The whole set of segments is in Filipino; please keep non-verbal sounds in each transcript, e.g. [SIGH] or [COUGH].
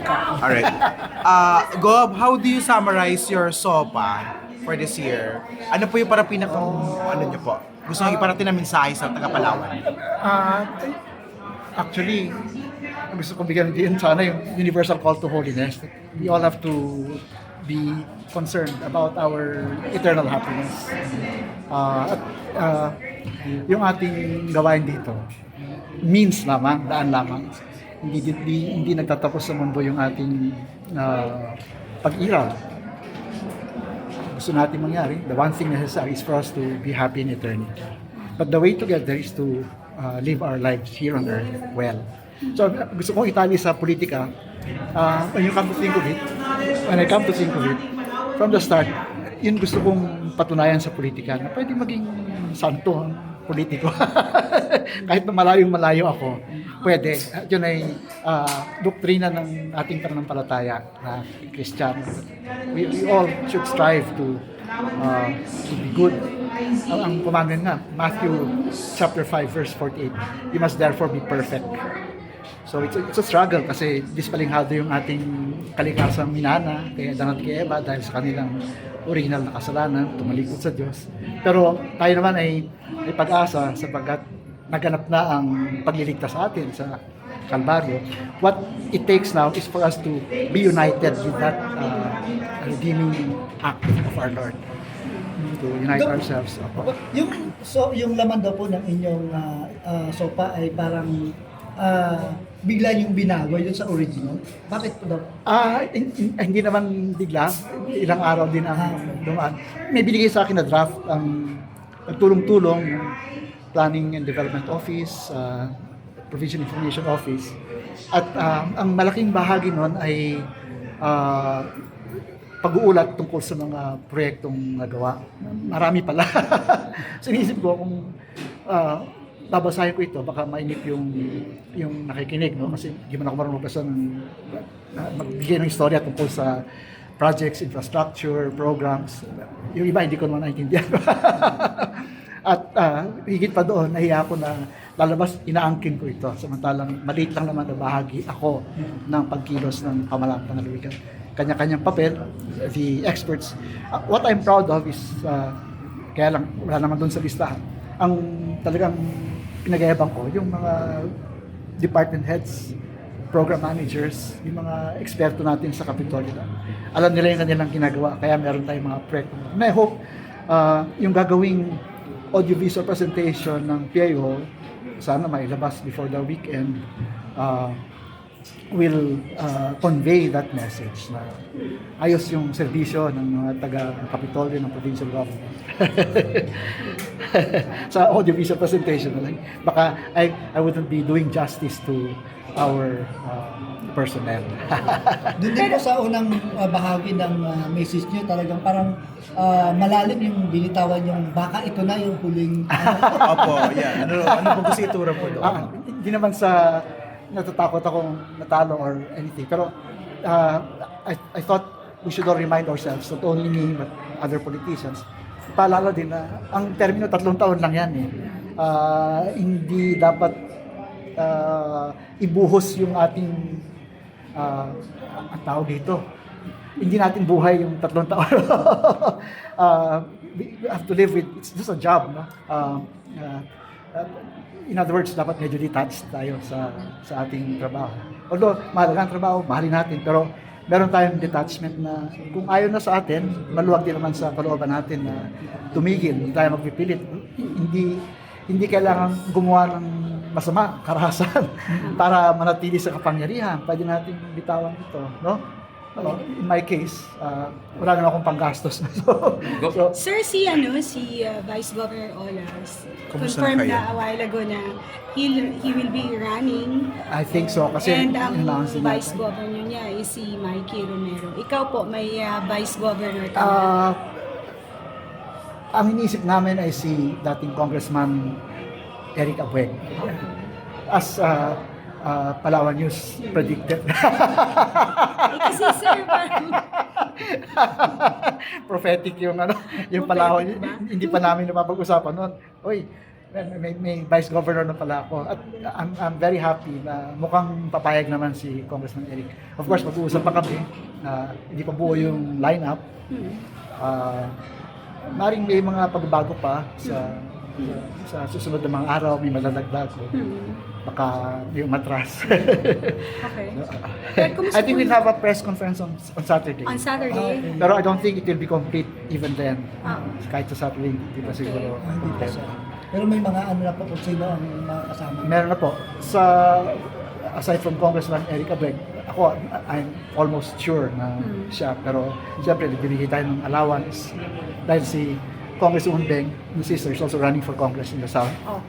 Alright. Uh, Gob, how do you summarize your SOPA for this year? Ano po yung para pinaka, ano nyo po? Gusto nyo iparating na mensahe sa taga Palawan? Ah, actually, gusto ko bigyan din sana yung universal call to holiness. We all have to be concerned about our eternal happiness. Ah, at ah, yung ating gawain dito, means lamang, daan lamang. Hindi, hindi, hindi nagtatapos sa mundo yung ating ah, pag-iral. Gusto natin mangyari, the one thing necessary is for us to be happy in eternity. But the way to get there is to uh, live our lives here on earth well. So gusto kong itali sa politika, uh, when you come to think of it, when I come to think of it, from the start, yun gusto kong patunayan sa politika na pwede maging santo ang politiko. [LAUGHS] Kahit na malayong malayo ako, pwede. At yun ay uh, doktrina ng ating pananampalataya na Kristiyano. We, we all should strive to uh, to be good. Ang, ang commandment nga, Matthew chapter 5 verse 48, you must therefore be perfect. So it's a, it's a struggle kasi dispalinghado yung ating kalikasang minana kay Adan at kay Eva dahil sa kanilang original na kasalanan, tumalikod sa Diyos. Pero tayo naman ay may pag-asa sapagkat naganap na ang pagliligtas sa atin sa Kalbaryo. What it takes now is for us to be united with that uh, redeeming act of our Lord. To unite Dok- ourselves. Opo. Yung so yung laman daw po ng inyong ah, ah, sopa ay parang ah, bigla yung binago yun sa original. Bakit po daw? Ah, hin- hin- hindi naman bigla. Ilang araw din ang dumaan. May binigay sa akin na draft ang nagtulong-tulong yung Planning and Development Office, ah, Provision Information Office. At ah, ang malaking bahagi nun ay ah, pag-uulat tungkol sa mga proyektong nagawa. Marami pala. [LAUGHS] Sinisip ko kung ah, babasahin ko ito, baka mainip yung yung nakikinig, no? Kasi hindi man ako marunong magbasa ng uh, magbigay ng istorya tungkol sa projects, infrastructure, programs. Yung iba hindi ko naman naintindihan. [LAUGHS] At ah, higit pa doon, nahiya ako na lalabas, inaangkin ko ito. Samantalang maliit lang naman na bahagi ako ng pagkilos ng pamalang panalawigan. Kanya-kanyang papel, the experts. Ah, what I'm proud of is, ah, kaya lang, wala naman doon sa listahan. Ang talagang pinagayabang ko, yung mga department heads, program managers, yung mga eksperto natin sa Kapitolyo. Alam nila yung kanilang ginagawa, kaya meron tayong mga proyekto. And I hope ah, yung gagawing audiovisual presentation ng PIO, sana mailabas before the weekend, ah, will ah, convey that message na ayos yung serbisyo ng mga taga Kapitolyo ng provincial government. [LAUGHS] sa audiovisual presentation na lang. Baka I, I wouldn't be doing justice to our ah, personnel. [LAUGHS] Doon din po sa unang ah, bahagi ng ah, message niyo talagang parang ah, malalim yung binitawan yung baka ito na yung huling ano, [LAUGHS] Opo, yeah. Ano, ano po kasi itura po doon? Ah, hindi naman sa natatakot akong natalo or anything. Pero uh, I, I thought we should all remind ourselves, not only me but other politicians, paalala din na ang termino tatlong taon lang yan eh. Ah, hindi dapat ah, ibuhos yung ating ah, ang tawag dito. Hindi natin buhay yung tatlong taon. Ah, [LAUGHS] we have to live with, it's just a job, no? Ah, ah, in other words, dapat medyo detached tayo sa sa ating trabaho. Although, mahalaga ang trabaho, mahalin natin, pero meron tayong detachment na kung ayaw na sa atin, maluwag din naman sa kalooban natin na tumigil, hindi tayo magpipilit. Hindi hindi kailangan gumawa ng masama, karahasan [LAUGHS] para manatili sa kapangyarihan. Pwede natin bitawan ito, no? Ano, in my case, ah, wala naman akong panggastos. [LAUGHS] so, so, Sir, si ano, si uh, Vice Governor Olas, Kumusta confirmed na kayo? na a while ago na he'll, he will be running. I think so, kasi And ang in-announce din Vice natin. Governor niya is si Mikey Romero. Ikaw po, may uh, Vice Governor ka na. Ah, ang iniisip namin ay si dating Congressman Eric Abueg. As ah, ah, Palawan News predicted. [LAUGHS] kasi sir, [LAUGHS] Prophetic yung ano, yung Palawan. Hindi pa namin napapag-usapan noon. Oy, may, may, vice governor na pala ako. At I'm, I'm very happy na mukhang papayag naman si Congressman Eric. Of course, mag-uusap pa kami na hindi pa buo yung lineup. Hmm. Uh, maring may mga pagbabago pa sa, sa, sa susunod na mga araw, may malalagdag. Hmm. Baka may umatras. Okay. [LAUGHS] I think we'll have a press conference on, on Saturday. On Saturday? Pero I don't think it will be complete even then. Ah. Kahit sa Saturday, di ba siguro. Ah, hindi pa. Pero may mga ano na po kung sino ang mga kasama. Meron na po. Sa, aside from Congressman Eric Abeg, ako, I'm almost sure na Hmm. siya. Pero siyempre, nagbibigay tayo ng allowance dahil si Congresswoman Beng, yung sister, is also running for Congress in the South. Oh.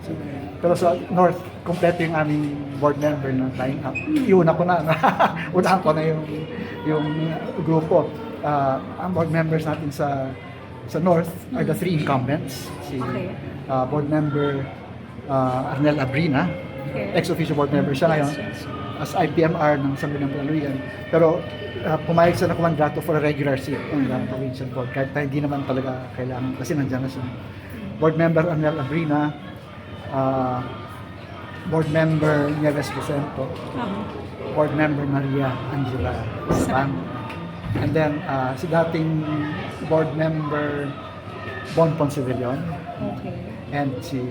Pero sa North, kompleto yung aming board member na line up. Iuna ko na, [LAUGHS] unahan ko na yung, yung grupo. Ah, ang board members natin sa sa North are the three incumbents. Si Okay. ah, board member ah, Arnel Abrina, Okay. ex-official board member siya ngayon Yes, yes. As IPMR ng Sangguniang Palaluyan. Pero uh, pumayag siya na kumandato for a regular seat on the provincial board kahit na hindi naman talaga kailangan kasi nandiyan na siya. Board member Arnel Abrina, uh, board member Nieves Vicento, Ah. board member Maria Angela Saban, and then uh, si dating board member Bon Poncevillon, Okay. and si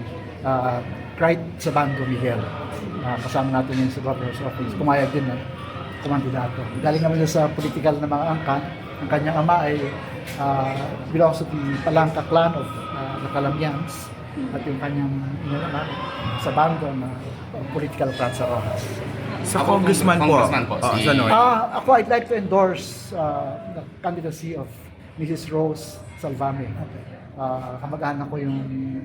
uh, Cright Sabando Miguel. Uh, kasama natin yun sa governor's office. Pumayag din na kumandidato. Galing naman siya sa political na mga angkan. Ang kanyang ama ay uh, belongs to the Palangka clan of uh, the Calamians. At yung kanyang ina naman sa bando na uh, political clan sa Rojas. Sa Ako, congressman po. congressman po, Oo, si- sa North. Ah, ako I'd like to endorse uh, the candidacy of Mrs. Rose Salvame. Uh, kamag-anak ko yung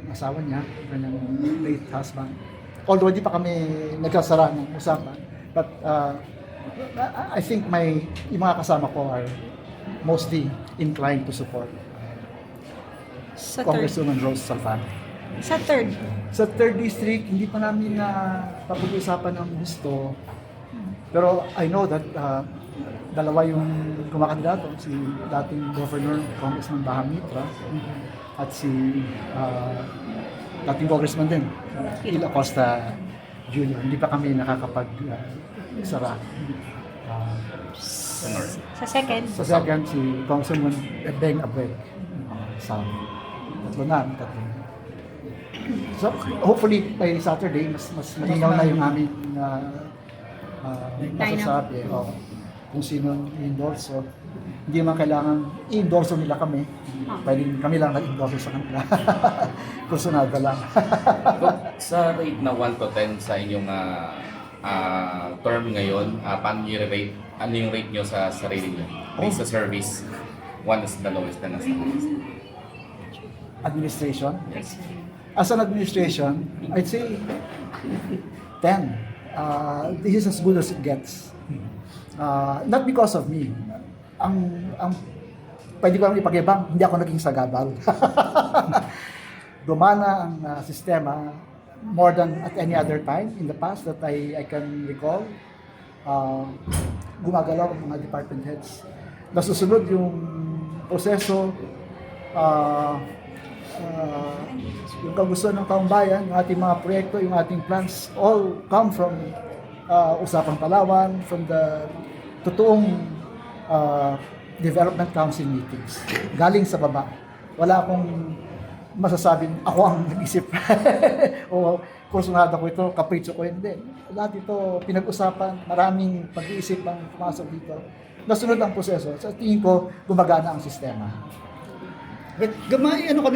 asawa niya, kanyang late husband. Although hindi pa kami nagkasara ng usapan, but uh, I think my yung mga kasama ko are mostly inclined to support Sa. Congresswoman Rose Salvame. Sa third. Sa third district, hindi pa namin na papag-usapan ng gusto. Pero I know that uh, dalawa yung kumakandidato, si dating Governor Congressman Baham Mitra at si uh, dating Congressman din, uh, Il Acosta Jr. Hindi pa kami nakakapag-sara. Uh, Sa North. Sa second. sa second, si Congressman Beng Abeg. Uh, sa tatlo na, tatlo na. So, hopefully by Saturday, mas mas malinaw na yung aming uh, uh, masasabi. O, kung sino i-endorse. So, hindi man kailangan i-endorse nila kami. Pwedeng kami lang nag-endorse sa kanila. [LAUGHS] Personada lang. [LAUGHS] sa rate na 1 to 10 sa inyong ah, ah, term ngayon, ah, paano nyo rate? Ano yung rate nyo sa sarili nyo? Based sa service, 1 is the lowest the highest. administration. As an administration, I'd say 10. Uh, this is as good as it gets. Uh, not because of me. Ang, ang pwede ko lang ipag-ibang, hindi ako naging sagabal. [LAUGHS] Gumana ang uh, sistema more than at any other time in the past that I, I can recall. Uh, gumagalaw ang mga department heads. Nasusunod yung proseso, uh, uh, yung kagustuhan ng taong bayan, yung ating mga proyekto, yung ating plans, all come from uh, Usapang Palawan, from the totoong uh, development council meetings. Galing sa baba. Wala akong masasabing ako ang nag-isip [LAUGHS] o kursunada ko ito, kapritsyo ko hindi. Lahat ito pinag-usapan, maraming pag-iisip ang pumasok dito. Nasunod ang proseso. Sa tingin ko, gumagana ang sistema. Gamay, ano ka na